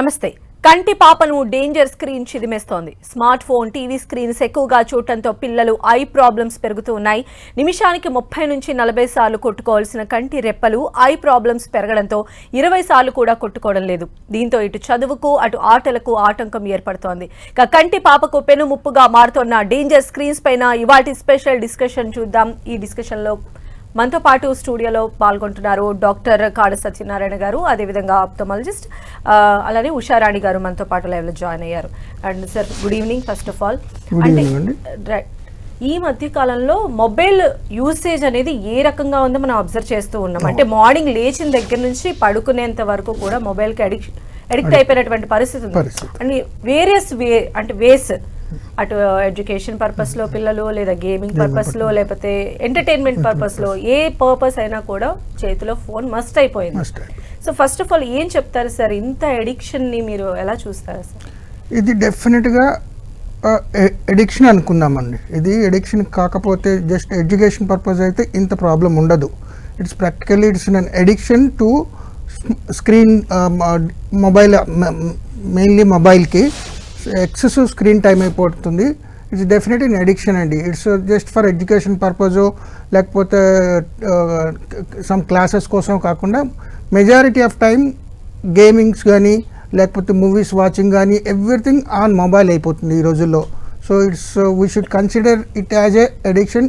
నమస్తే. కంటి పాపను డేంజర్ స్క్రీన్ చిదిమేస్తోంది. స్మార్ట్ ఫోన్ టీవీ స్క్రీన్స్ ఎక్కువగా చూడటంతో పిల్లలు ఐ ప్రాబ్లమ్స్ పెరుగుతూ ఉన్నాయి. నిమిషానికి ముప్పై నుంచి నలభై సార్లు కొట్టుకోవాల్సిన కంటి రెప్పలు ఐ ప్రాబ్లమ్స్ పెరగడంతో ఇరవై సార్లు కూడా కొట్టుకోవడం లేదు. దీంతో ఇటు చదువుకు అటు ఆటలకు ఆటంకం ఏర్పడుతోంది. ఇక కంటి పాపకు పెను ముప్పుగా మారుతున్న డేంజర్ స్క్రీన్స్ పైన ఇవాటి స్పెషల్ డిస్కషన్ చూద్దాం. ఈ డిస్కషన్లో మనతో పాటు స్టూడియోలో పాల్గొంటున్నారు డాక్టర్ కాడ సత్యనారాయణ గారు అదేవిధంగా ఆప్థమాలజిస్ట్ అలానే ఉషారాణి గారు మనతో పాటు లైవ్లో జాయిన్ అయ్యారు and sir good evening first of all అంటే. రైట్. ఈ మధ్య కాలంలో మొబైల్ యూసేజ్ అనేది ఏ రకంగా ఉందో మనం అబ్జర్వ్ చేస్తూ ఉన్నాం అంటే మార్నింగ్ లేచిన దగ్గర నుంచి పడుకునేంత వరకు కూడా మొబైల్కి అడిక్ట్ అడిక్ట్ అయిపోయినటువంటి పరిస్థితి ఉంది. అండ్ వేరియస్ వే అంటే వేస్ అటు ఎడ్యుకేషన్ పర్పస్లో పిల్లలు లేదా గేమింగ్ పర్పస్లో లేకపోతే ఎంటర్టైన్మెంట్ పర్పస్లో ఏ పర్పస్ అయినా కూడా చేతిలో ఫోన్ మస్ట్ అయిపోయింది. సో ఫస్ట్ ఆఫ్ ఆల్ ఏం చెప్తారు సార్? ఇంత ఎడిక్షన్ని మీరు ఎలా చూస్తారు సార్? ఇది డెఫినెట్గా ఎడిక్షన్ అనుకుందామండి. ఇది ఎడిక్షన్ కాకపోతే జస్ట్ ఎడ్యుకేషన్ పర్పస్ అయితే ఇంత ప్రాబ్లం ఉండదు. It's practically it's an addiction to screen mobile mainly మొబైల్కి ఎక్సెసివ్ స్క్రీన్ టైం అయిపోతుంది. ఇట్స్ డెఫినెట్ ఇన్ ఎడిక్షన్ అండి. It's just for education purpose లేకపోతే సమ్ క్లాసెస్ కోసం కాకుండా మెజారిటీ ఆఫ్ టైం గేమింగ్స్ కానీ లేకపోతే మూవీస్ వాచింగ్ కానీ ఎవ్రీథింగ్ ఆన్ మొబైల్ అయిపోతుంది ఈ రోజుల్లో. So it's we should consider it as a addiction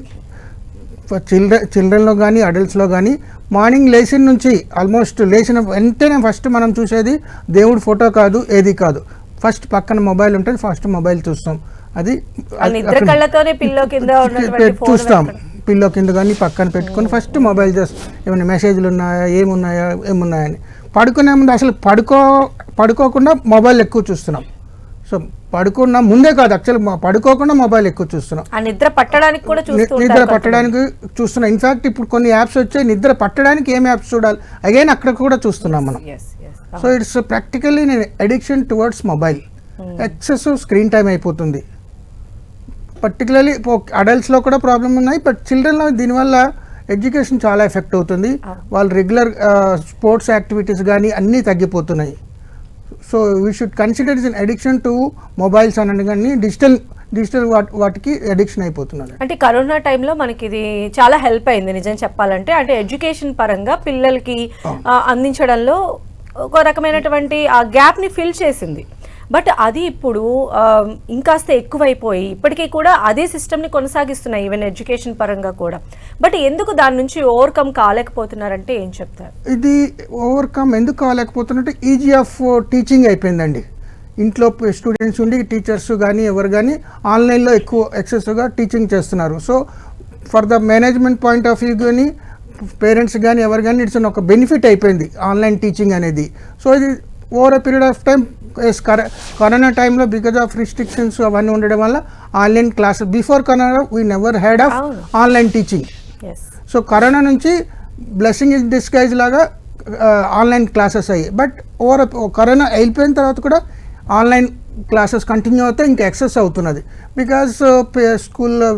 children చిల్డ్రన్లో కానీ అడల్ట్స్లో కానీ మార్నింగ్ లేచిన నుంచి ఆల్మోస్ట్ లేచిన వెంటనే ఫస్ట్ మనం చూసేది దేవుడి ఫోటో కాదు ఏది కాదు. ఫస్ట్ పక్కన మొబైల్ ఉంటుంది ఫస్ట్ మొబైల్ చూస్తాం. అది ఆ నిద్ర అక్కడ- కళ్ళతోనే పిల్లో కింద ఉన్నటువంటి పెట్- phone చూస్తాం. పిల్లో కింద కానీ పక్కన పెట్టుకొని ఫస్ట్ మొబైల్ జస్ట్ ఏమైనా మెసేజ్లు ఉన్నాయా? ఏమున్నాయా? ఏమున్నాయని. పడుకునే ముందు అసలు పడుకో పడుకోకుండా మొబైల్ ఎక్కువ చూస్తున్నాం. సో పడుకున్న ముందే కాదు యాక్చువల్ పడుకోకుండా మొబైల్ ఎక్కువ చూస్తున్నాం. ఆ నిద్ర పట్టడానికి కూడా చూస్తూ నిద్ర పట్టడానికి చూస్తున్నాం. ఇన్ఫాక్ట్ ఇప్పుడు కొన్ని యాప్స్ వచ్చాయి. నిద్ర పట్టడానికి ఏం యాప్స్ చూడాలి? అగైన్ అక్కడ కూడా చూస్తున్నాం మనం. సో ఇట్స్ ప్రాక్టికల్లీ నేను addiction towards mobile excessive screen time అయిపోతుంది. పర్టికులర్లీ అడల్ట్స్లో కూడా ప్రాబ్లమ్ ఉన్నాయి బట్ చిల్డ్రన్లో దీనివల్ల ఎడ్యుకేషన్ చాలా ఎఫెక్ట్ అవుతుంది. వాళ్ళు రెగ్యులర్ స్పోర్ట్స్ యాక్టివిటీస్ కానీ అన్నీ తగ్గిపోతున్నాయి. So we should consider is an addiction to mobiles అని కానీ డిజిటల్ డిజిటల్ వాటికి అడిక్షన్ అయిపోతున్నారు. అంటే కరోనా టైంలో మనకి ఇది చాలా హెల్ప్ అయింది నిజం చెప్పాలంటే. అంటే ఎడ్యుకేషన్ పరంగా పిల్లలకి అందించడంలో ఒక రకమైనటువంటి ఆ గ్యాప్ని ఫిల్ చేసింది. బట్ అది ఇప్పుడు ఇంకాస్త ఎక్కువైపోయి ఇప్పటికీ కూడా అదే సిస్టమ్ని కొనసాగిస్తున్నాయి ఈవెన్ ఎడ్యుకేషన్ పరంగా కూడా. బట్ ఎందుకు దాని నుంచి ఓవర్కమ్ కాలేకపోతున్నారంటే ఏం చెప్తారు? ఇది ఓవర్కమ్ ఎందుకు కాలేకపోతున్నట్టు ఈజీ ఆఫ్ టీచింగ్ అయిపోయిందండి. ఇంట్లో స్టూడెంట్స్ ఉండి టీచర్స్ కానీ ఎవరు కానీ ఆన్లైన్లో ఎక్కువ ఎక్సెస్గా టీచింగ్ చేస్తున్నారు. So for the management point of view కానీ పేరెంట్స్ కానీ ఎవరు కానీ ఇట్స్ ఒక బెనిఫిట్ అయిపోయింది ఆన్లైన్ టీచింగ్ అనేది. సో ఇది over period of time corona టైంలో బికాజ్ ఆఫ్ రిస్ట్రిక్షన్స్ అవన్నీ ఉండడం వల్ల online classes before corona we never had of. Online teaching so corona నుంచి బ్లెస్సింగ్ ఇన్ డిస్గైజ్ లాగా ఆన్లైన్ క్లాసెస్ అయ్యాయి. బట్ ఓవర్ కరోనా అయిపోయిన తర్వాత కూడా ఆన్లైన్ క్లాసెస్ కంటిన్యూ అవుతే ఇంకా ఎక్సెస్ అవుతున్నది. బికాస్ స్కూల్లో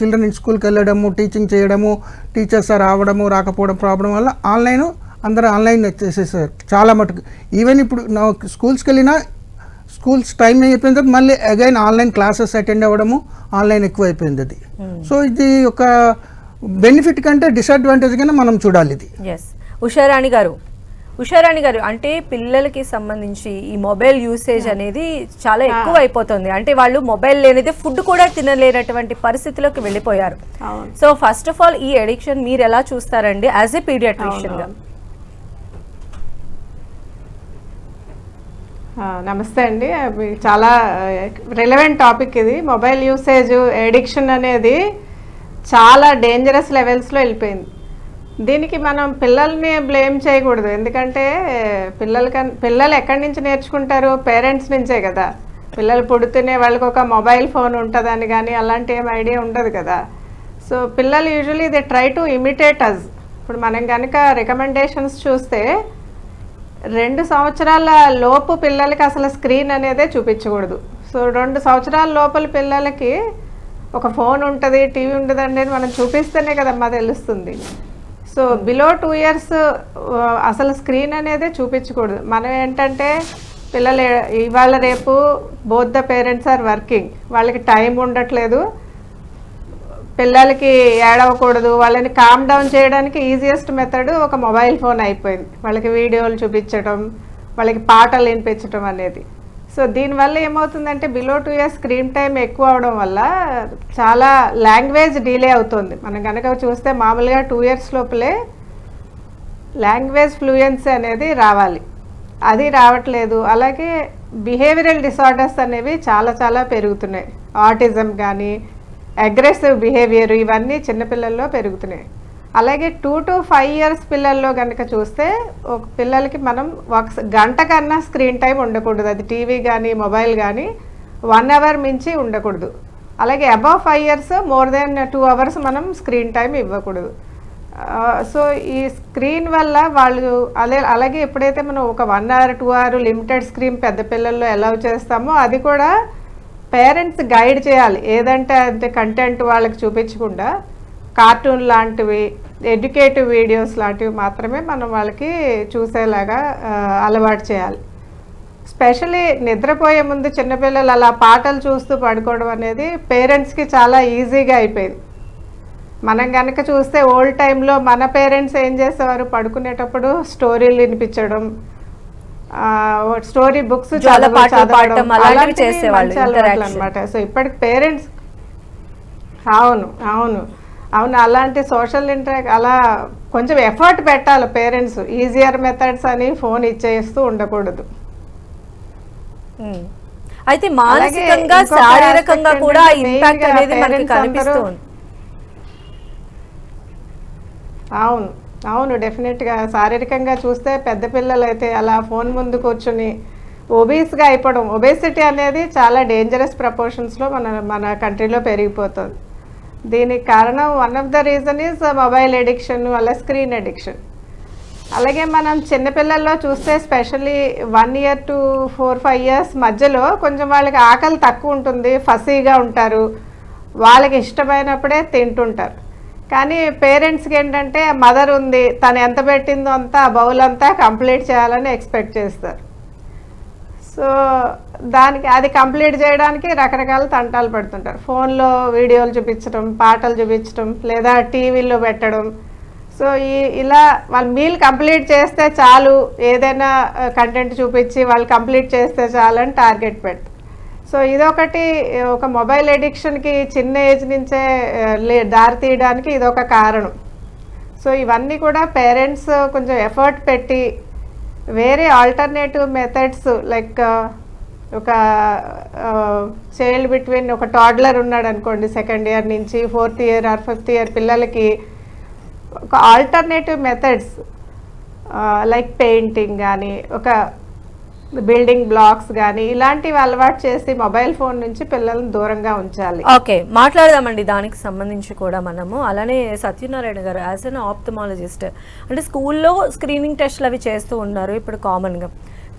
చిల్డ్రన్ స్కూల్కి వెళ్ళడము టీచింగ్ చేయడము టీచర్స్ రావడము రాకపోవడం ప్రాబ్లం వల్ల ఆన్లైన్ అందరూ ఆన్లైన్ చేసేసారు చాలా మటుకు. ఈవెన్ ఇప్పుడు నా స్కూల్స్కి వెళ్ళినా స్కూల్స్ టైం అయిపోయిన తర్వాత మళ్ళీ అగైన్ ఆన్లైన్ క్లాసెస్ అటెండ్ అవ్వడము ఆన్లైన్ ఎక్కువ అయిపోయింది అది సో ఇది ఒక బెనిఫిట్ కంటే డిసడ్వాంటేజ్గానే మనం చూడాలి ఇది ఉషారాణి గారు ఉషారాణి గారు అంటే పిల్లలకి సంబంధించి ఈ మొబైల్ యూసేజ్ అనేది చాలా ఎక్కువ అయిపోతుంది. అంటే వాళ్ళు మొబైల్ లేనిదే ఫుడ్ కూడా తినలేనటువంటి పరిస్థితిలోకి వెళ్ళిపోయారు. సో ఫస్ట్ ఆఫ్ ఆల్ ఈ అడిక్షన్ మీరు ఎలా చూస్తారండి? యాజ్ ఏ పీడియాట్రిషియన్గా. నమస్తే అండి. చాలా రిలవెంట్ టాపిక్ ఇది. మొబైల్ యూసేజ్ ఎడిక్షన్ అనేది చాలా డేంజరస్ లెవెల్స్లో వెళ్ళిపోయింది. దీనికి మనం పిల్లల్ని బ్లేమ్ చేయకూడదు. ఎందుకంటే పిల్లల పిల్లలు ఎక్కడి నుంచి నేర్చుకుంటారు? పేరెంట్స్ నుంచే కదా. పిల్లలు పుడుతూనే వాళ్ళకి ఒక మొబైల్ ఫోన్ ఉంటుందని కానీ అలాంటి ఏం ఐడియా ఉండదు కదా. సో పిల్లలు usually they try to imitate us ఇప్పుడు మనం కనుక రికమెండేషన్స్ చూస్తే రెండు సంవత్సరాల లోపు పిల్లలకి అసలు స్క్రీన్ అనేదే చూపించకూడదు. సో రెండు సంవత్సరాల లోపల పిల్లలకి ఒక ఫోన్ ఉంటుంది టీవీ ఉంటుంది అనేది మనం చూపిస్తేనే కదమ్మా తెలుస్తుంది. సో బిలో టూ ఇయర్స్ అసలు స్క్రీన్ అనేది చూపించకూడదు. మనం ఏంటంటే పిల్లలు ఇవాళ రేపు both the parents are working వాళ్ళకి టైం ఉండట్లేదు. పిల్లలకి ఏడవకూడదు వాళ్ళని కామ్ డౌన్ చేయడానికి ఈజియెస్ట్ మెథడ్ ఒక మొబైల్ ఫోన్ అయిపోయింది. వాళ్ళకి వీడియోలు చూపించడం వాళ్ళకి పాటలు వినిపించడం అనేది. సో దీనివల్ల ఏమవుతుందంటే below two years screen time ఎక్కువ అవడం వల్ల చాలా లాంగ్వేజ్ డిలే అవుతుంది. మనం కనుక చూస్తే మామూలుగా టూ ఇయర్స్ లోపలే లాంగ్వేజ్ ఫ్లూయెన్సీ అనేది రావాలి. అది రావట్లేదు. అలాగే బిహేవియరల్ డిసార్డర్స్ అనేవి చాలా చాలా పెరుగుతున్నాయి. ఆటిజం కానీ అగ్రెసివ్ బిహేవియర్ ఇవన్నీ చిన్నపిల్లల్లో పెరుగుతున్నాయి. అలాగే టూ టు ఫైవ్ ఇయర్స్ పిల్లల్లో కనుక చూస్తే ఒక పిల్లలకి మనం ఒక గంట కన్నా స్క్రీన్ టైం ఉండకూడదు. అది టీవీ కానీ మొబైల్ కానీ వన్ అవర్ మించి ఉండకూడదు. అలాగే above five years more than two hours మనం స్క్రీన్ టైం ఇవ్వకూడదు. సో ఈ స్క్రీన్ వల్ల వాళ్ళు అదే అలాగే ఎప్పుడైతే మనం ఒక one hour two hour limited screen పెద్ద పిల్లల్లో అలౌ చేస్తామో అది కూడా పేరెంట్స్ గైడ్ చేయాలి. ఏదంటే అంటే కంటెంట్ వాళ్ళకి చూపించకుండా కార్టూన్ లాంటివి ఎడ్యుకేటివ్ వీడియోస్ లాంటివి మాత్రమే మనం వాళ్ళకి చూసేలాగా అలవాటు చేయాలి. స్పెషలీ నిద్రపోయే ముందు చిన్నపిల్లలు అలా పాటలు చూస్తూ పడుకోవడం అనేది పేరెంట్స్కి చాలా ఈజీగా అయిపోయింది. మనం కనుక చూస్తే ఓల్డ్ టైంలో మన పేరెంట్స్ ఏం చేసేవారు? పడుకునేటప్పుడు స్టోరీలు వినిపించడం స్టోరీ బుక్స్ అలాంటివి చేసేవాళ్ళు, interaction. అనమాట సో ఇప్పటికి పేరెంట్స్ అవును అవును. అవును అలాంటి సోషల్ ఇంటరాక్ అలా కొంచెం ఎఫర్ట్ పెట్టాలి పేరెంట్స్ ఈజియర్ మెథడ్స్ అని ఫోన్ ఇచ్చేస్తూ ఉండకూడదు. అయితే మానసికంగా శారీరకంగా కూడా ఇంపాక్ట్ అనేది మనకి అవును అవును డెఫినెట్గా శారీరకంగా చూస్తే పెద్ద పిల్లలు అయితే అలా ఫోన్ ముందు కూర్చుని ఒబీస్గా అయిపోవడం. ఒబేసిటీ అనేది చాలా డేంజరస్ ప్రపోర్షన్స్లో మన మన కంట్రీలో పెరిగిపోతుంది. దీనికి కారణం one of the reason is mobile addiction వల్ల స్క్రీన్ ఎడిక్షన్ అలాగే మనం చిన్నపిల్లల్లో చూస్తే specially one year to four five years మధ్యలో కొంచెం వాళ్ళకి ఆకలి తక్కువ ఉంటుంది ఫసీగా ఉంటారు. వాళ్ళకి ఇష్టమైనప్పుడే తింటుంటారు. కానీ పేరెంట్స్కి ఏంటంటే మదర్ ఉంది తను ఎంత పెట్టిందో అంతా ఆ బౌల్ అంతా కంప్లీట్ చేయాలని ఎక్స్పెక్ట్ చేస్తారు. సో దానికి అది కంప్లీట్ చేయడానికి రకరకాల తంటాలు పడుతుంటారు. ఫోన్లో వీడియోలు చూపించడం పాటలు చూపించడం లేదా టీవీలో పెట్టడం. సో ఈ ఇలా వాళ్ళు మీల్ కంప్లీట్ చేస్తే చాలు. ఏదైనా కంటెంట్ చూపించి వాళ్ళు కంప్లీట్ చేస్తే చాలు అని టార్గెట్ పెడతారు. సో ఇదొకటి ఒక మొబైల్ ఎడిక్షన్కి చిన్న ఏజ్ నుంచే లే దారి తీయడానికి ఇదొక కారణం. సో ఇవన్నీ కూడా పేరెంట్స్ కొంచెం ఎఫర్ట్ పెట్టి వేరే ఆల్టర్నేటివ్ మెథడ్స్ లైక్ ఒక చైల్డ్ బిట్వీన్ ఒక టాడ్లర్ ఉన్నాడు అనుకోండి సెకండ్ ఇయర్ నుంచి fourth year or fifth year పిల్లలకి ఒక ఆల్టర్నేటివ్ మెథడ్స్ లైక్ పెయింటింగ్ కానీ ఒక బిల్డింగ్ బ్లాక్స్ కానీ ఇలాంటివి అలవాటు చేసి మొబైల్ ఫోన్ నుంచి పిల్లల్ని దూరంగా ఉంచాలి. ఓకే మాట్లాడదామండి. దానికి సంబంధించి కూడా మనము. అలానే సత్యనారాయణ గారు యాజ్ అన్ ఆప్థమాలజిస్ట్ అంటే స్కూల్లో స్క్రీనింగ్ టెస్ట్లు అవి చేస్తూ ఉన్నారు ఇప్పుడు కామన్గా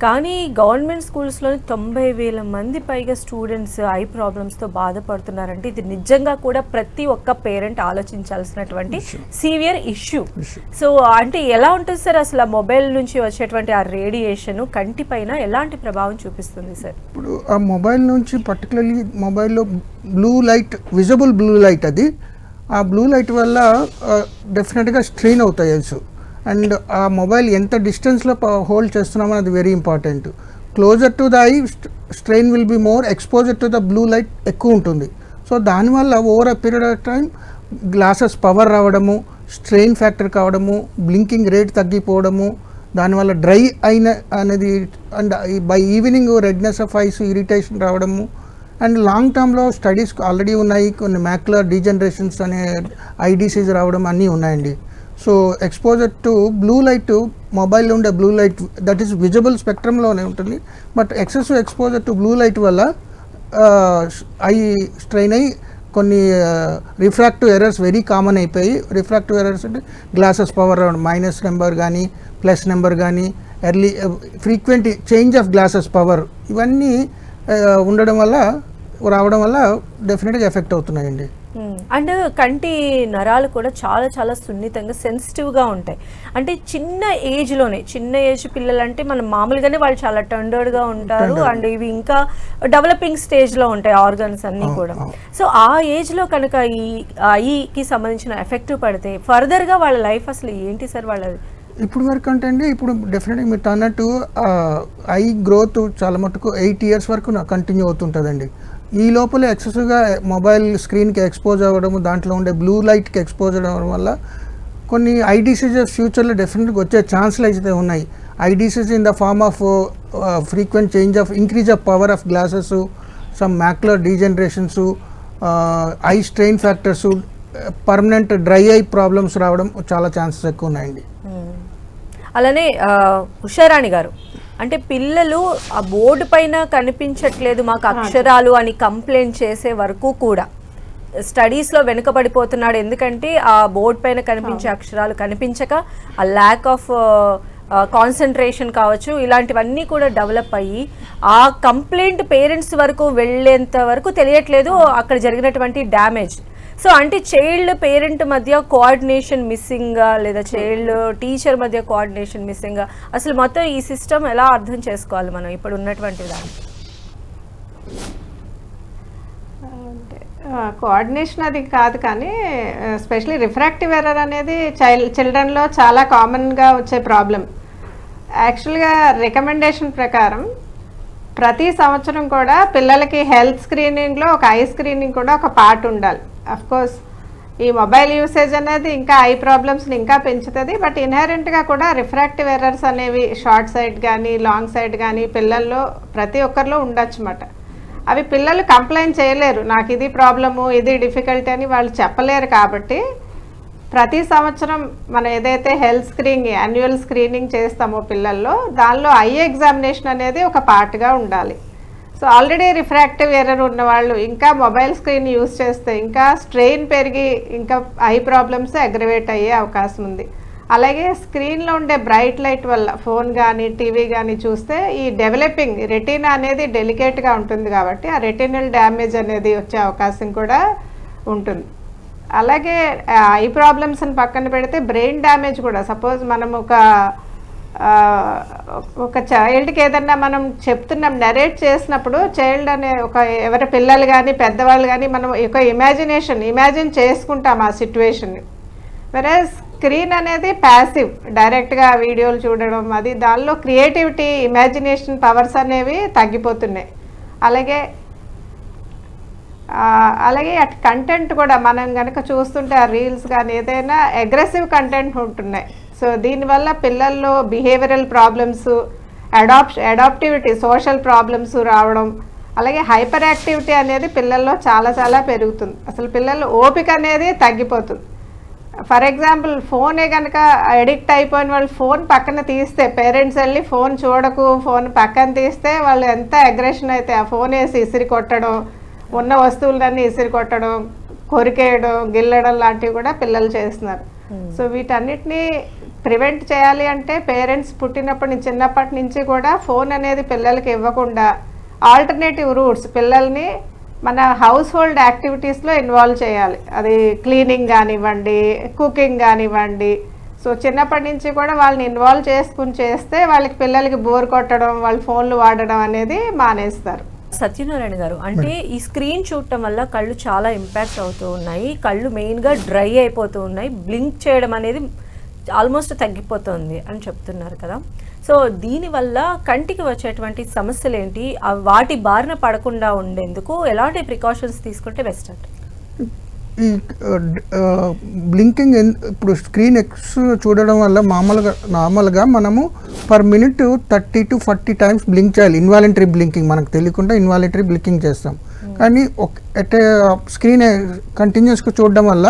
కానీ గవర్నమెంట్ స్కూల్స్లో తొంభై వేల మంది పైగా స్టూడెంట్స్ ఐ ప్రాబ్లమ్స్తో బాధపడుతున్నారంటే ఇది నిజంగా కూడా ప్రతి ఒక్క పేరెంట్ ఆలోచించాల్సినటువంటి సీవియర్ ఇష్యూ. సో అంటే ఎలా ఉంటుంది సార్ అసలు ఆ మొబైల్ నుంచి వచ్చేటువంటి ఆ రేడియేషన్ కంటి పైన ఎలాంటి ప్రభావం చూపిస్తుంది సార్? ఇప్పుడు ఆ మొబైల్ నుంచి పర్టికులర్లీ మొబైల్లో blue light visible blue light అది ఆ బ్లూ లైట్ వల్ల డెఫినెట్గా స్ట్రెయిన్ అవుతాయి అండ్ ఆ మొబైల్ ఎంత డిస్టెన్స్లో హోల్డ్ చేస్తున్నామో అది very important. Closer to the eye strain will be more exposure to the blue light ఎక్కువ ఉంటుంది. సో దానివల్ల over a period of time glasses power రావడము స్ట్రెయిన్ ఫ్యాక్టర్ కావడము బ్లింకింగ్ రేట్ తగ్గిపోవడము దానివల్ల డ్రై అయిన అనేది and by evening redness of eyes irritation రావడము అండ్ లాంగ్ టర్మ్లో స్టడీస్ ఆల్రెడీ ఉన్నాయి. కొన్ని మ్యాక్యులర్ డీజనరేషన్స్ అనే ఐడిసీస్ రావడం అన్నీ ఉన్నాయండి. So exposure to blue light మొబైల్లో ఉండే blue light that is visible స్పెక్ట్రమ్లోనే ఉంటుంది. But excessive exposure to blue light వల్ల ఐ స్ట్రెయిన్ అయ్యి కొన్ని రిఫ్రాక్టివ్ ఎర్రర్స్ వెరీ కామన్ అయిపోయి రిఫ్రాక్టివ్ ఎర్రర్స్ అంటే గ్లాసెస్ పవర్ మైనస్ నెంబర్ కానీ ప్లస్ నెంబర్ కానీ early frequent change of glasses power ఇవన్నీ ఉండడం వల్ల రావడం వల్ల డెఫినెట్గా ఎఫెక్ట్ అవుతున్నాయండి. అండ్ కంటి నరాలు కూడా చాలా చాలా సున్నితంగా సెన్సిటివ్గా ఉంటాయి. అంటే చిన్న ఏజ్లోనే చిన్న ఏజ్ పిల్లలు అంటే మనం మామూలుగానే వాళ్ళు చాలా టండర్డ్గా ఉంటారు అండ్ ఇవి ఇంకా డెవలపింగ్ స్టేజ్లో ఉంటాయి ఆర్గన్స్ అన్నీ కూడా. సో ఆ ఏజ్లో కనుక ఈ ఐకి సంబంధించిన ఎఫెక్ట్ పడితే ఫర్దర్గా వాళ్ళ లైఫ్ అసలు ఏంటి సార్ వాళ్ళ ఇప్పుడు వరకు అంటే అండి ఇప్పుడు డెఫినెట్గా మీరు అన్నట్టు ఐ గ్రోత్ చాలా మటుకు ఎయిట్ ఇయర్స్ వరకు కంటిన్యూ అవుతుంటుందండి. ఈ లోపల ఎక్సెసివ్గా మొబైల్ స్క్రీన్కి ఎక్స్పోజ్ అవ్వడము దాంట్లో ఉండే బ్లూ లైట్కి ఎక్స్పోజ్ అవ్వడం వల్ల కొన్ని ఐ డిసీజెస్ ఫ్యూచర్లో డెఫినెట్గా వచ్చే ఛాన్స్లు అయితే ఉన్నాయి. Eye disease in the form of frequent change of increase of power of glasses some macular degenerations eye strain factors permanent dry eye problems రావడం చాలా ఛాన్సెస్ ఎక్కువ ఉన్నాయండి. అలానే ఉషారాణి గారు అంటే పిల్లలు ఆ బోర్డు పైన కనిపించట్లేదు మాకు అక్షరాలు అని కంప్లైంట్ చేసే వరకు కూడా. స్టడీస్లో వెనుకబడిపోతున్నాడు. ఎందుకంటే ఆ బోర్డు పైన కనిపించే అక్షరాలు కనిపించక ఆ ల్యాక్ ఆఫ్ కాన్సన్ట్రేషన్ కావచ్చు ఇలాంటివన్నీ కూడా డెవలప్ అయ్యి ఆ కంప్లైంట్ పేరెంట్స్ వరకు వెళ్ళేంత వరకు తెలియట్లేదు. అక్కడ జరిగినటువంటి డ్యామేజ్ సో అంటే చైల్డ్ పేరెంట్ మధ్య కోఆర్డినేషన్ మిస్సింగ్ లేదా చైల్డ్ టీచర్ మధ్య కోఆర్డినేషన్ మిస్సింగ్ అసలు మొత్తం ఈ సిస్టమ్ ఎలా అర్థం చేసుకోవాలి మనం ఇప్పుడు ఉన్నటువంటి దాన్ని? కోఆర్డినేషన్ అది కాదు కానీ స్పెషలీ రిఫ్రాక్టివ్ ఎర్రర్ అనేది చైల్డ్ చిల్డ్రన్లో చాలా కామన్గా వచ్చే ప్రాబ్లం యాక్చువల్గా రికమెండేషన్ ప్రకారం ప్రతి సంవత్సరం కూడా పిల్లలకి హెల్త్ స్క్రీనింగ్లో ఒక ఐ స్క్రీనింగ్ కూడా ఒక పార్ట్ ఉండాలి. కోర్స్ ఈ మొబైల్ యూసేజ్ అనేది ఇంకా ఐ ప్రాబ్లమ్స్ని ఇంకా పెంచుతుంది బట్ ఇన్హెరెంట్గా కూడా రిఫ్రాక్టివ్ ఎర్రర్స్ అనేవి షార్ట్ సైడ్ కానీ లాంగ్ సైడ్ కానీ పిల్లల్లో ప్రతి ఒక్కరిలో ఉండొచ్చు అన్నమాట. అవి పిల్లలు కంప్లైంట్ చేయలేరు. నాకు ఇది ప్రాబ్లము ఇది డిఫికల్టీ అని వాళ్ళు చెప్పలేరు కాబట్టి ప్రతి సంవత్సరం మనం ఏదైతే హెల్త్ స్క్రీనింగ్ యాన్యువల్ స్క్రీనింగ్ చేస్తామో పిల్లల్లో దానిలో ఐ ఎగ్జామినేషన్ అనేది ఒక పార్ట్గా ఉండాలి. సో ఆల్రెడీ రిఫ్రాక్టివ్ ఎర్రర్ ఉన్న వాళ్ళు ఇంకా మొబైల్ స్క్రీన్ యూస్ చేస్తే ఇంకా స్ట్రెయిన్ పెరిగి ఇంకా ఐ ప్రాబ్లమ్స్ అగ్రవేట్ అయ్యే అవకాశం ఉంది. అలాగే స్క్రీన్లో ఉండే బ్రైట్ లైట్ వల్ల ఫోన్ కానీ టీవీ కానీ చూస్తే ఈ డెవలపింగ్ రెటీనా అనేది డెలికేట్గా ఉంటుంది కాబట్టి ఆ రెటినల్ డ్యామేజ్ అనేది వచ్చే అవకాశం కూడా ఉంటుంది. అలాగే ఐ ప్రాబ్లమ్స్ని పక్కన పెడితే బ్రెయిన్ డ్యామేజ్ కూడా సపోజ్ మనం ఒక ఒక చైల్డ్కి ఏదన్నా మనం చెప్తున్నాం నరేట్ చేసినప్పుడు చైల్డ్ అనే ఒక ఎవరి పిల్లలు కానీ పెద్దవాళ్ళు కానీ మనం ఒక ఇమాజినేషన్ ఇమాజిన్ చేసుకుంటాం ఆ సిట్యువేషన్ని వెరే స్క్రీన్ అనేది ప్యాసివ్ డైరెక్ట్గా వీడియోలు చూడడం అది దానిలో క్రియేటివిటీ ఇమాజినేషన్ పవర్స్ అనేవి తగ్గిపోతున్నాయి. అలాగే అలాగే అటు కంటెంట్ కూడా మనం కనుక చూస్తుంటే ఆ రీల్స్ కానీ ఏదైనా అగ్రెసివ్ కంటెంట్ ఉంటున్నాయి. సో దీనివల్ల పిల్లల్లో behavioural problems adapt adaptivity social problems రావడం అలాగే హైపర్ యాక్టివిటీ అనేది పిల్లల్లో చాలా చాలా పెరుగుతుంది. అసలు పిల్లల ఓపిక అనేది తగ్గిపోతుంది. ఫర్ ఎగ్జాంపుల్ ఫోనే కనుక అడిక్ట్ అయిపోయిన వాళ్ళు ఫోన్ పక్కన తీస్తే పేరెంట్స్ వెళ్ళి ఫోన్ చూడకు ఫోన్ పక్కన తీస్తే వాళ్ళు ఎంత అగ్రెషన్ అయితే ఆ ఫోన్ వేసి ఇసిరి కొట్టడం ఉన్న వస్తువులన్నీ ఇసిరి కొట్టడం కొరికేయడం గిల్లడం లాంటివి కూడా పిల్లలు చేస్తున్నారు. సో వీటన్నిటిని ప్రివెంట్ చేయాలి అంటే పేరెంట్స్ పుట్టినప్పటి నుంచి చిన్నప్పటి నుంచి కూడా ఫోన్ అనేది పిల్లలకి ఇవ్వకుండా ఆల్టర్నేటివ్ రూట్స్ పిల్లల్ని మన హౌస్ హోల్డ్ యాక్టివిటీస్లో ఇన్వాల్వ్ చేయాలి. అది క్లీనింగ్ కానివ్వండి కుకింగ్ కానివ్వండి. సో చిన్నప్పటి నుంచి కూడా వాళ్ళని ఇన్వాల్వ్ చేసుకుని చేస్తే వాళ్ళకి పిల్లలకి బోర్ కొట్టడం వాళ్ళు ఫోన్లు వాడడం అనేది మానేస్తారు. సత్యనారాయణ గారు అంటే ఈ స్క్రీన్ చూడటం వల్ల కళ్ళు చాలా ఇంపాక్ట్ అవుతూ ఉన్నాయి. కళ్ళు మెయిన్గా డ్రై అయిపోతూ ఉన్నాయి. బ్లింక్ చేయడం అనేది ఆల్మోస్ట్ తగ్గిపోతుంది అని చెప్తున్నారు కదా. సో దీనివల్ల కంటికి వచ్చేటువంటి సమస్యలు ఏంటి? వాటి బారిన పడకుండా ఉండేందుకు ఎలాంటి ప్రికాషన్స్ తీసుకుంటే బెస్ట్ అంటే ఈ బ్లింకింగ్ ఇప్పుడు స్క్రీన్ ఎక్స్ చూడడం వల్ల మామూలుగా నార్మల్గా మనము per minute thirty to forty times blink చేయాలి. ఇన్వాలంటరీ బ్లింకింగ్ మనకు తెలియకుండా ఇన్వాలంటరీ బ్లింకింగ్ చేస్తాం. కానీ ఒక ఎట్ స్క్రీన్ కంటిన్యూస్గా చూడడం వల్ల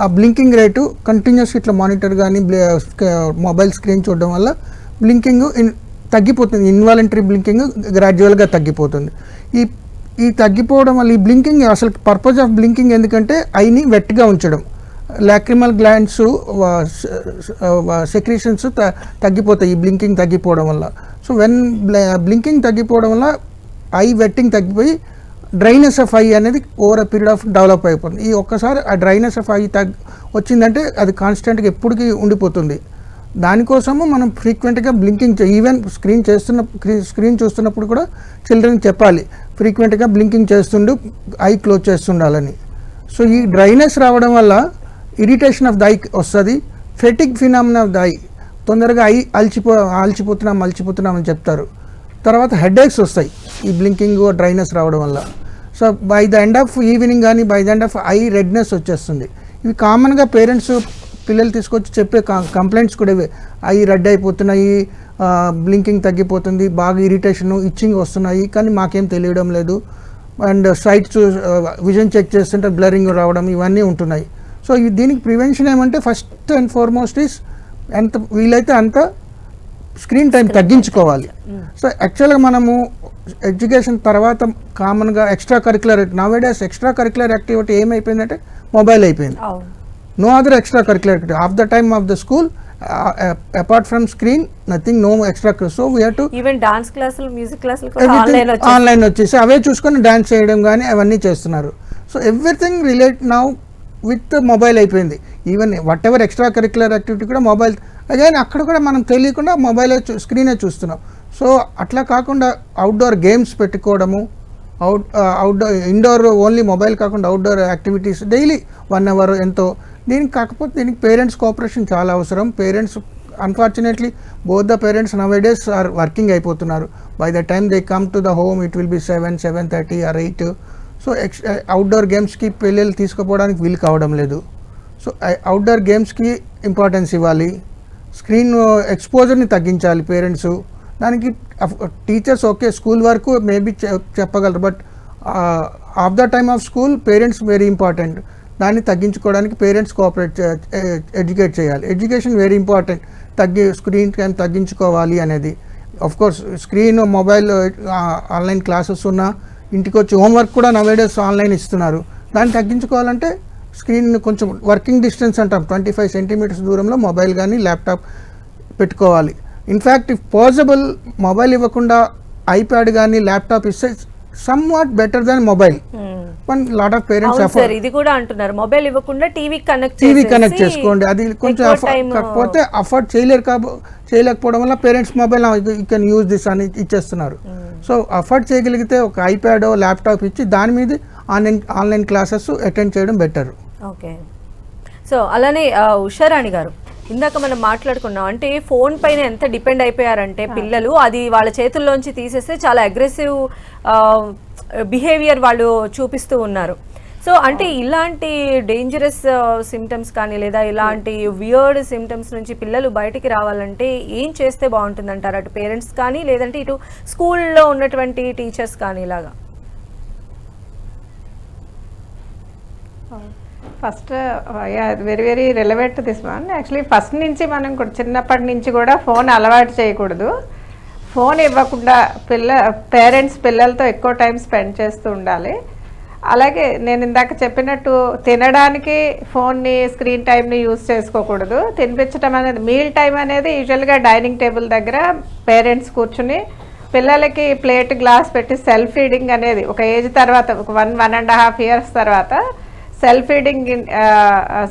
ఆ బ్లింకింగ్ రేటు కంటిన్యూస్ ఇట్లా మానిటర్ కానీ మొబైల్ స్క్రీన్ చూడడం వల్ల బ్లింకింగ్ తగ్గిపోతుంది. ఇన్వాలంటరీ బ్లింకింగ్ గ్రాడ్యువల్గా తగ్గిపోతుంది. ఈ ఈ తగ్గిపోవడం వల్ల ఈ బ్లింకింగ్ అసలు పర్పస్ ఆఫ్ బ్లింకింగ్ ఎందుకంటే ఐని వెట్గా ఉంచడం. లాక్రిమల్ గ్లాండ్స్ సెక్రీషన్స్ తగ్గిపోతాయి ఈ బ్లింకింగ్ తగ్గిపోవడం వల్ల. సో వెన్ బ్లింకింగ్ తగ్గిపోవడం వల్ల ఐ వెట్టింగ్ తగ్గిపోయి డ్రైనెస్ ఆఫ్ ఐ అనేది over a period of develop అయిపోతుంది. ఈ ఒక్కసారి ఆ డ్రైనెస్ ఆఫ్ ఐ తగ్ వచ్చిందంటే అది కాన్స్టెంట్గా ఎప్పటికీ ఉండిపోతుంది. దానికోసము మనం ఫ్రీక్వెంట్గా బ్లింకింగ్ ఈవెన్ స్క్రీన్ చేస్తున్న స్క్రీన్ చూస్తున్నప్పుడు కూడా చిల్డ్రన్ చెప్పాలి ఫ్రీక్వెంట్గా బ్లింకింగ్ చేస్తుండు ఐ క్లోజ్ చేస్తుండాలని. సో ఈ డ్రైనెస్ రావడం వల్ల ఇరిటేషన్ ఆఫ్ ద ఐ వస్తుంది fatigue phenomena of the eye తొందరగా ఐ అల్చిపో అల్చిపోతున్నాం అల్చిపోతున్నాం అని చెప్తారు. తర్వాత హెడేక్స్ వస్తాయి ఈ బ్లింకింగ్ డ్రైనెస్ రావడం వల్ల. So by the end of evening కానీ by the end of eye redness వచ్చేస్తుంది. ఇవి కామన్గా పేరెంట్స్ పిల్లలు తీసుకొచ్చి చెప్పే కంప్లైంట్స్ కూడా ఇవే. ఐ రెడ్ అయిపోతున్నాయి బ్లింకింగ్ తగ్గిపోతుంది బాగా ఇరిటేషన్ ఇచ్చింగ్ వస్తున్నాయి కానీ మాకేం తెలియడం లేదు. అండ్ సైట్ చూ విజన్ చెక్ చేస్తుంటే బ్లరింగ్ రావడం ఇవన్నీ ఉంటున్నాయి. సో దీనికి ప్రివెన్షన్ ఏమంటే ఫస్ట్ అండ్ ఫార్మోస్ట్ ఈస్ ఎంత వీలైతే అంత స్క్రీన్ టైం తగ్గించుకోవాలి. సో యాక్చువల్గా మనము ఎడ్యుకేషన్ తర్వాత కామన్గా extra curricular nowadays extra curricular activity ఏమైపోయిందంటే మొబైల్ అయిపోయింది. No other extra curricular activity of the time of the school apart from screen nothing no extra so we to even dance క్లాసులు music క్లాసులు online వచ్చి online వచ్చేసి అవే చూసుకొని dance చేయడం కానీ అవన్నీ చేస్తున్నారు. So everything relate now with mobile అయిపోయింది. Even whatever extra curricular activity కూడా మొబైల్ అగైన్ అక్కడ కూడా మనం తెలియకుండా మొబైల్ స్క్రీనే చూస్తున్నాం. సో అట్లా కాకుండా అవుట్డోర్ గేమ్స్ పెట్టుకోవడము out outdoor indoor only mobile కాకుండా outdoor activities daily one hour ఎంతో. దీనికి కాకపోతే దీనికి పేరెంట్స్ కోఆపరేషన్ చాలా అవసరం. Parents unfortunately both the parents nowadays are working అయిపోతున్నారు by the time they come to the home it will be seven seven thirty or eight so ex outdoor గేమ్స్కి పిల్లలు తీసుకుపోవడానికి వీలు కావడం లేదు. సో అవుట్డోర్ గేమ్స్కి importance ఇవ్వాలి. స్క్రీన్ ఎక్స్పోజర్ని uh, తగ్గించాలి పేరెంట్స్ దానికి టీచర్స్ ఓకే స్కూల్ వరకు మేబీ చెప్పగలరు but of the time of school parents very important. దాన్ని తగ్గించుకోవడానికి పేరెంట్స్ కోఆపరేట్ ఎడ్యుకేట్ చేయాలి. Education very important. తగ్గి స్క్రీన్ టైం తగ్గించుకోవాలి అనేది. Of course screen mobile online classes ఉన్నా ఇంటికి వచ్చి హోంవర్క్ కూడా నవేడేస్ ఆన్లైన్ ఇస్తున్నారు. దాన్ని తగ్గించుకోవాలంటే స్క్రీన్ కొంచెం వర్కింగ్ డిస్టెన్స్ అంటాం. ట్వంటీ ఫైవ్ సెంటీమీటర్స్ దూరంలో మొబైల్ కానీ ల్యాప్టాప్ పెట్టుకోవాలి. In fact if possible mobile ఇవ్వకుండా ఐప్యాడ్ కానీ ల్యాప్టాప్ ఇస్తే what better than mobile one lot of parents ఇది కూడా అంటున్నారు. మొబైల్ ఇవ్వకుండా టీవీ కనెక్ట్ టీవీ కనెక్ట్ చేసుకోండి. అది కొంచెం కాకపోతే అఫోర్డ్ చేయలేరు కాబో చేయలేకపోవడం వల్ల parents mobile you can use this అని ఇచ్చేస్తున్నారు. సో అఫోర్డ్ చేయగలిగితే ఒక ఐప్యాడ్ ల్యాప్టాప్ ఇచ్చి దాని మీద ఆన్లైన్ ఆన్లైన్ క్లాసెస్ అటెండ్ చేయడం బెటర్ ఓకే సో అలానే ఉషారాణి గారు ఇందాక మనం మాట్లాడుకున్నాం అంటే ఫోన్ పైన ఎంత డిపెండ్ అయిపోయారంటే పిల్లలు అది వాళ్ళ చేతుల్లోంచి తీసేస్తే చాలా అగ్రెసివ్ బిహేవియర్ వాళ్ళు చూపిస్తూ ఉన్నారు. సో అంటే ఇలాంటి డేంజరస్ సిమ్టమ్స్ కానీ లేదా ఇలాంటి వియర్డ్ సిమ్టమ్స్ నుంచి పిల్లలు బయటికి రావాలంటే ఏం చేస్తే బాగుంటుంది అంటారు అటు పేరెంట్స్ కానీ లేదంటే ఇటు స్కూల్లో ఉన్నటువంటి టీచర్స్ కానీ ఇలాగా? First very very relevant this one actually first నుంచి మనం కూడా చిన్నప్పటి నుంచి కూడా ఫోన్ అలవాటు చేయకూడదు. ఫోన్ ఇవ్వకుండా పిల్ల పేరెంట్స్ పిల్లలతో ఎక్కువ టైం స్పెండ్ చేస్తూ ఉండాలి. అలాగే నేను ఇందాక చెప్పినట్టు తినడానికి ఫోన్ని స్క్రీన్ టైంని యూజ్ చేసుకోకూడదు. తినిపించడం అనేది మీల్ టైం అనేది యూజువల్గా డైనింగ్ టేబుల్ దగ్గర పేరెంట్స్ కూర్చుని పిల్లలకి ప్లేట్ గ్లాస్ పెట్టి సెల్ఫ్ ఫీడింగ్ అనేది ఒక ఏజ్ తర్వాత ఒక one one and half years తర్వాత సెల్ఫ్ ఫీడింగ్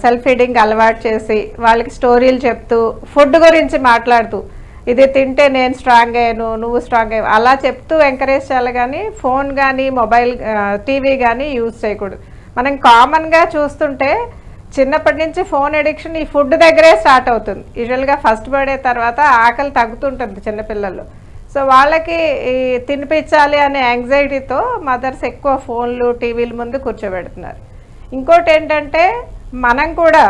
సెల్ఫ్ ఫీడింగ్ అలవాటు చేసి వాళ్ళకి స్టోరీలు చెప్తూ ఫుడ్ గురించి మాట్లాడుతూ ఇది తింటే నేను స్ట్రాంగ్ అయ్యాను నువ్వు స్ట్రాంగ్ అయ్యావు అలా చెప్తూ ఎంకరేజ్ చేయాలి కానీ ఫోన్ కానీ మొబైల్ టీవీ కానీ యూజ్ చేయకూడదు. మనం కామన్గా చూస్తుంటే చిన్నప్పటి నుంచి ఫోన్ అడిక్షన్ ఈ ఫుడ్ దగ్గరే స్టార్ట్ అవుతుంది. యూజువల్గా ఫస్ట్ బర్త్డే తర్వాత ఆకలి తగ్గుతుంటుంది చిన్నపిల్లలు సో వాళ్ళకి ఈ తినిపించాలి అనే యాంగ్జైటీతో మదర్స్ ఎక్కువ ఫోన్లు టీవీల ముందు కూర్చోబెడుతున్నారు. ఇంకోటి ఏంటంటే మనం కూడా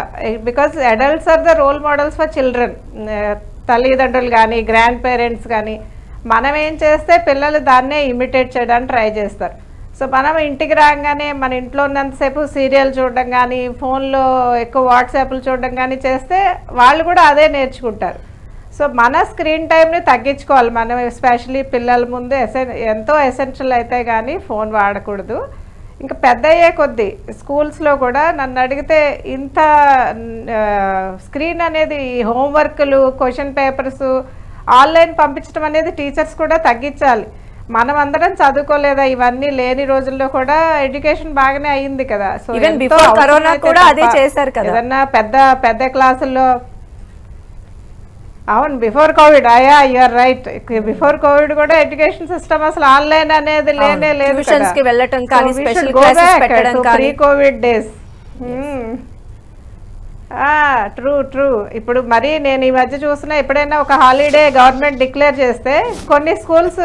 because adults are the role models for children తల్లిదండ్రులు కానీ గ్రాండ్ పేరెంట్స్ కానీ మనం ఏం చేస్తే పిల్లలు దాన్నే ఇమిటేట్ చేయడానికి ట్రై చేస్తారు. సో మనం ఇంటికి రాగానే మన ఇంట్లో ఉన్నంతసేపు సీరియల్ చూడడం కానీ ఫోన్లో ఎక్కువ వాట్సాప్లు చూడడం కానీ చేస్తే వాళ్ళు కూడా అదే నేర్చుకుంటారు. సో మన స్క్రీన్ టైంని తగ్గించుకోవాలి. మనం ఎస్పెషలీ పిల్లల ముందు ఎసెన్ ఎంతో ఎసెన్షియల్ అయితే కానీ ఫోన్ వాడకూడదు. ఇంకా పెద్ద అయ్యే కొద్దీ స్కూల్స్లో కూడా నన్ను అడిగితే ఇంత స్క్రీన్ అనేది హోంవర్క్లు క్వశ్చన్ పేపర్స్ ఆన్లైన్ పంపించడం అనేది టీచర్స్ కూడా తగ్గించాలి. మనం అందరం చదువుకోలేదా? ఇవన్నీ లేని రోజుల్లో కూడా ఎడ్యుకేషన్ బాగానే అయ్యింది కదా. సో కరోనా కూడా అదే చేశారు కదా. ఏదన్నా పెద్ద పెద్ద క్లాసుల్లో అవును బిఫోర్ కోవిడ్ అయ్యా you are right before Covid కూడా ఎడ్యుకేషన్ సిస్టమ్ అసలు ఆన్లైన్ అనేది లేనే. లేదు Tuitions కి వెళ్ళటం కానీ, special classes పెట్టడం pre. Covid days true true ఇప్పుడు మరి నేను ఈ మధ్య చూసిన ఎప్పుడైనా ఒక హాలిడే గవర్నమెంట్ డిక్లేర్ చేస్తే కొన్ని స్కూల్స్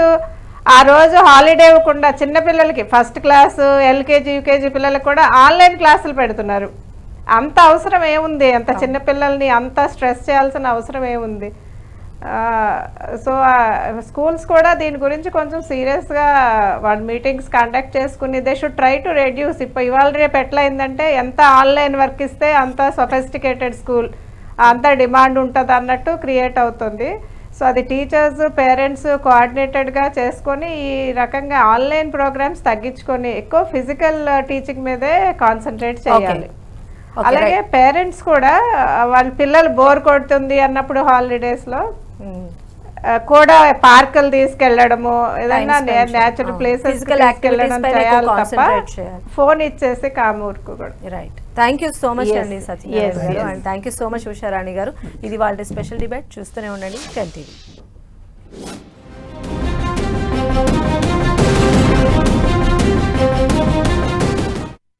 ఆ రోజు హాలిడే ఇవ్వకుండా చిన్నపిల్లలకి ఫస్ట్ క్లాస్ ఎల్కేజీ యూకేజీ పిల్లలకి కూడా ఆన్లైన్ క్లాసులు పెడుతున్నారు. అంత అవసరం ఏముంది? అంత చిన్న పిల్లల్ని అంత స్ట్రెస్ చేయాల్సిన అవసరం ఏముంది? సో స్కూల్స్ కూడా దీని గురించి కొంచెం సీరియస్గా వాళ్ళ మీటింగ్స్ కండక్ట్ చేసుకుని they should try to reduce ఇప్పుడు ఇవాళ రేపు ఎట్లా అయిందంటే ఎంత ఆన్లైన్ వర్క్ ఇస్తే అంత సొఫెస్టికేటెడ్ స్కూల్ అంత డిమాండ్ ఉంటుంది అన్నట్టు క్రియేట్ అవుతుంది. సో అది టీచర్స్ పేరెంట్స్ కోఆర్డినేటెడ్గా చేసుకొని ఈ రకంగా ఆన్లైన్ ప్రోగ్రామ్స్ తగ్గించుకొని ఎక్కువ ఫిజికల్ టీచింగ్ మీదే కాన్సన్ట్రేట్ చేయాలి. అలాగే పేరెంట్స్ కూడా వాళ్ళ పిల్లలు బోర్ కొడుతుంది అన్నప్పుడు హాలిడేస్లో. ఆ, కూడా పార్కులు తీసుకెళ్ళడము ఏదైనా. నేచురల్. ప్లేసెస్ చేయాలి తప్ప. ఫోన్ ఇచ్చేసి కామూర్కు కూడా right thank you so much అండి సత్యనారాయణ గారు. And thank you so much Usharani గారు ఇది వాళ్ళ స్పెషల్ డిబేట్ చూస్తూనే ఉండండి టెన్ టీవీ